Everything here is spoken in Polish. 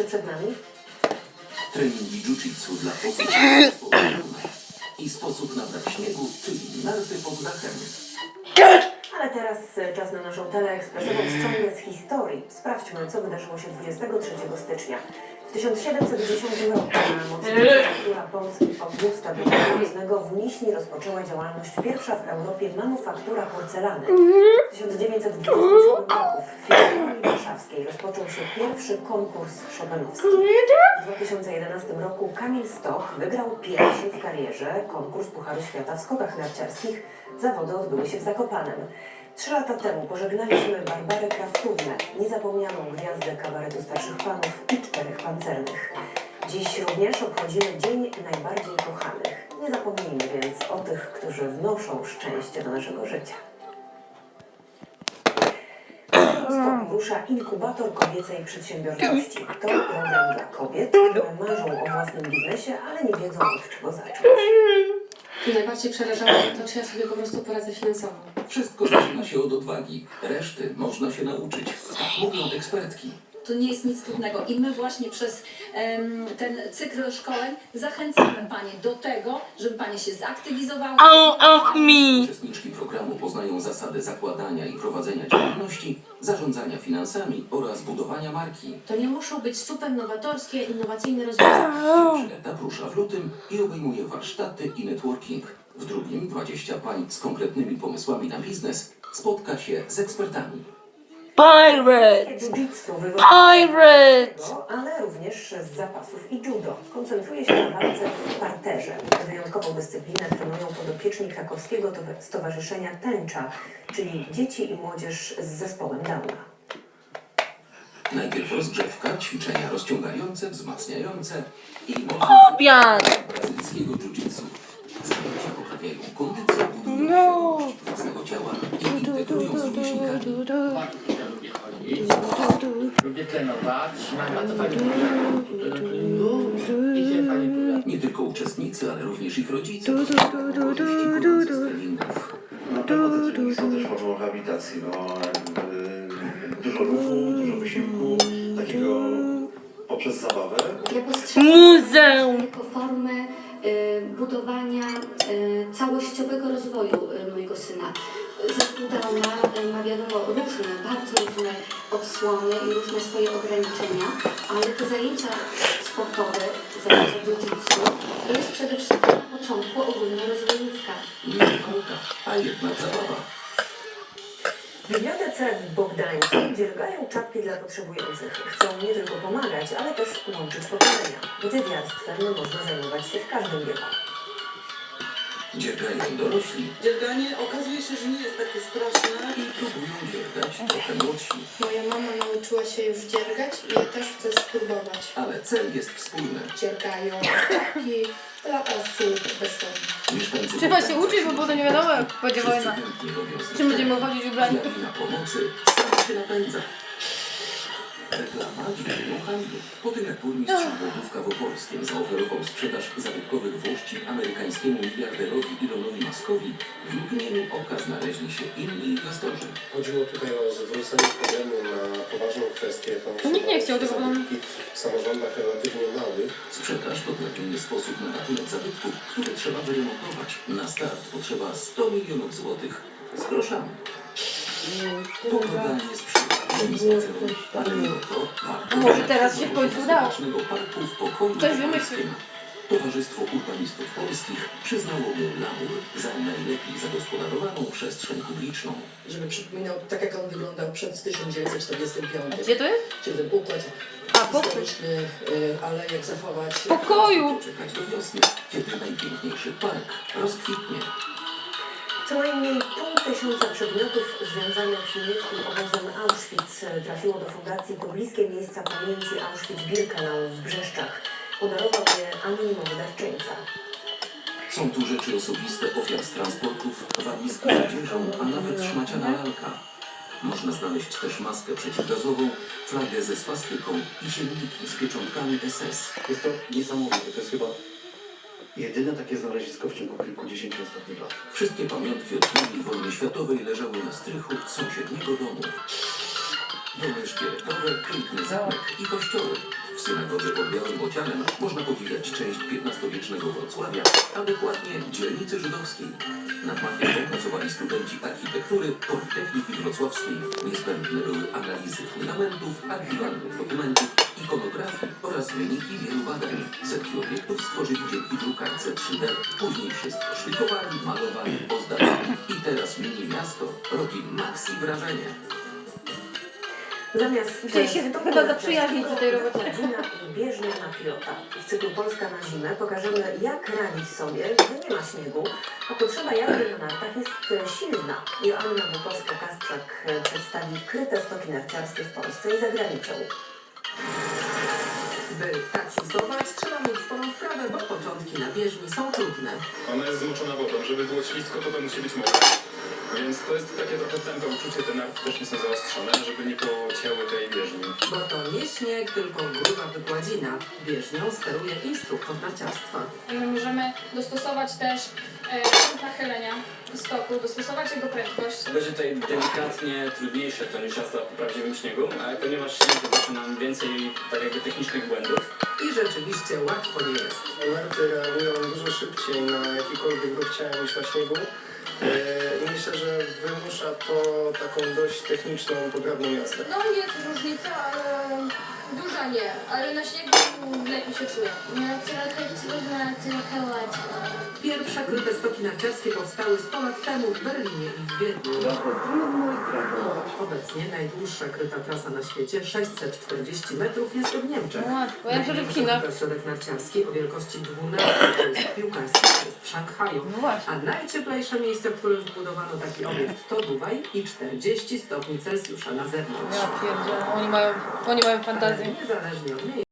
jeszcze przed nami? Treningi jiu-jitsu dla osób i sposób na brak śniegu, czyli narty pod dachem. Ale teraz e, czas na naszą teleekspresową ściągę z historii. Sprawdźmy, co wydarzyło się 23 stycznia. W 1710 roku na mocy króla Polski Augusta II Mocnego w Wiśni rozpoczęła działalność pierwsza w Europie manufaktura porcelany. W 1927 roku w Filharmonii Warszawskiej rozpoczął się pierwszy konkurs Chopinowski. W 2011 roku Kamil Stoch wygrał pierwszy w karierze konkurs Pucharu Świata w skokach narciarskich. Zawody odbyły się w Zakopanem. Trzy lata temu pożegnaliśmy Barbarę Kraftówne, niezapomnianą gwiazdę kabaretu starszych panów i czterech pancernych. Dziś również obchodzimy Dzień Najbardziej Kochanych. Nie zapomnijmy więc o tych, którzy wnoszą szczęście do naszego życia. Stop rusza inkubator kobiecej przedsiębiorczości. To program dla kobiet, które marzą o własnym biznesie, ale nie wiedzą od czego zacząć. I najbardziej przerażało to, czy ja sobie po prostu poradzę finansowo. Wszystko zaczyna się od odwagi. Reszty można się nauczyć. Tak mówią ekspertki. To nie jest nic trudnego i my właśnie przez em, ten cykl szkoleń zachęcamy Panie do tego, żeby Panie się zaktywizowały. All of me. Uczestniczki programu poznają zasady zakładania i prowadzenia działalności, zarządzania finansami oraz budowania marki. To nie muszą być super nowatorskie, innowacyjne rozwiązania. Pierwszy etap rusza w lutym i obejmuje warsztaty i networking. W drugim 20 pań z konkretnymi pomysłami na biznes spotka się z ekspertami. Pirate. Jiu-jitsu wywodzi Pirate. tego, ale również z zapasów i judo. Koncentruje się na walce w parterze. Wyjątkową dyscyplinę trenują podopieczni krakowskiego Towa- Stowarzyszenia Tęcza, czyli dzieci i młodzież z zespołem Downa. Najpierw rozgrzewka, ćwiczenia rozciągające, wzmacniające i można Fabian. brazylijskiego jiu-jitsu. Zajęcia poprawiają kondycję, budują No. świadomość własnego ciała i integrują z rówieśnikami. Lubię trenować. Mam bardzo fajny program pojawia. Nie tylko uczestnicy, ale również ich rodzice korzyści treningów. Na pewno te treningi są też formą rehabilitacji, bo jakby dużo ruchu, dużo wysiłku, takiego poprzez zabawę. Muzeum. Budowania y, całościowego rozwoju y, mojego syna. Zespół Downa y, ma wiadomo różne, bardzo różne odsłony i różne swoje ograniczenia, ale te zajęcia sportowe, zajęcia jiu-jitsu, to jest przede wszystkim na początku ogólna rozwojówka. Nie walka, a jednak zabawa. W bibliotece w Bogdańsku dziergają czapki dla potrzebujących. Chcą nie tylko pomagać, ale też łączyć pokolenia. Dziewiarstwem można zajmować się w każdym wieku. Dziergają dorośli Dzierganie okazuje się, że nie jest takie straszne. i próbują dziergać trochę młodsi. Moja mama nauczyła się już dziergać i ja też chcę spróbować. Ale cel jest wspólny. Dziergają czapki dla osób bezdomnych. Mieszkańcy Trzeba się uczyć, bo potem nie wiadomo, jak będzie wojna. Czym będziemy chodzić ubrani? Lawina pomocy sama się napędza. Reklama dźwignią handlu. Po tym jak burmistrz Głogówka w Opolskiem zaoferował sprzedaż zabytkowych włości amerykańskiemu miliarderowi Elonowi Muskowi, w mgnieniu oka znaleźli się inni inwestorzy. Chodziło tutaj o zwrócenie problemu na poważną kwestię, jaką są Nikt nie chciał tego zabytki w samorządach relatywnie małych. Sprzedaż to trafiony sposób na ratunek zabytków, które trzeba wyremontować. Na start potrzeba 100 milionów złotych z groszami. Pomaganie sprzyja warto Może teraz się w końcu udało. społecznego parku w pokoju Ktoś wymyślił. Towarzystwo Urbanistów Polskich przyznało mu laur za najlepiej zagospodarowaną przestrzeń publiczną. Żeby przypominał tak, jak on wyglądał przed 1945. Gdzie to jest? Czyli ten układ A, pokój. historyczny, y, ale jak zachować... Pokoju. Czekać do wiosny, kiedy najpiękniejszy park rozkwitnie. Co najmniej pół tysiąca przedmiotów związanych z niemieckim obozem Auschwitz trafiło do Fundacji Pobliskie Miejsca Pamięci Auschwitz-Birkenau w Brzeszczach. Podarował je anonimowy darczyńca. Są tu rzeczy osobiste ofiar z transportów, walizki z odzieżą, a nawet szmaciana lalka. Można znaleźć też maskę przeciwgazową, flagę ze swastyką i silniki z pieczątkami SS. Jest to niesamowite, to jest chyba jedyne takie znalezisko w ciągu kilkudziesięciu ostatnich lat. Wszystkie pamiątki od II wojny światowej leżały na strychu sąsiedniego domu. Domy szkieletowe, piękny zamek i kościoły. W synagodze pod Białym Bocianem można podziwiać część XV-wiecznego Wrocławia, a dokładnie dzielnicy żydowskiej. Nad makietą pracowali studenci architektury Politechniki Wrocławskiej. Niezbędne były analizy fundamentów, archiwalnych dokumentów, oraz wyniki wielu badań. Setki obiektów stworzyli dzięki drukarce 3D. Później wszystko szlifowali, malowali, ozdabali i teraz mini miasto robi maxi wrażenie. Zamiast Musieli się chyba zaprzyjaźnić do tej roboty. rodzina i bieżnia na pilota. W cyklu Polska na zimę pokażemy, jak radzić sobie, gdy nie ma śniegu, a potrzeba jazdy na nartach jest silna. Joanna Bukowska-Kasprzak przedstawi kryte stoki narciarskie w Polsce i za granicą. By tak szusować, trzeba mieć sporą wprawę, bo początki na bieżni są trudne. Ona jest zmoczona wodą, żeby było ślisko, to to musi być mokre. Więc to jest takie trochę tępe uczucie, te narty też nie są zaostrzone, żeby nie pocięły tej bieżni. Bo to nie śnieg, tylko gruba wykładzina. Bieżnią steruje instruktor narciarstwa. My możemy dostosować też e, punkt nachylenia stoku, dostosować jego prędkość. Będzie tutaj delikatnie trudniejsze to niż jazda po prawdziwym śniegu, ale ponieważ śnieg wybaczy nam więcej tak jakby technicznych błędów, I rzeczywiście łatwo nie jest. narty reagują dużo szybciej na jakikolwiek ruch ciała niż na śniegu. I myślę, że wymusza to taką dość techniczną, poprawną jazdę. No jest różnica, ale duża nie, ale na śniegu lepiej się czuję. No trochę trudno, trochę łatwo. Pierwsze kryte stoki narciarskie powstały 100 lat temu w Berlinie i w Wiedniu. Obecnie najdłuższa kryta trasa na świecie, 640 metrów, jest w Niemczech. No łatwo, ja w Chinach. Największy środek narciarski o wielkości 12 to jest piłkarski, to jest w Szanghaju. No właśnie. A najcieplejsze miejsce, w którym zbudowano taki obiekt to Dubaj i 40 stopni Celsjusza na zewnątrz. Ja pierdzielę, oni mają, oni mają fantazję. Niezależnie od miejsca.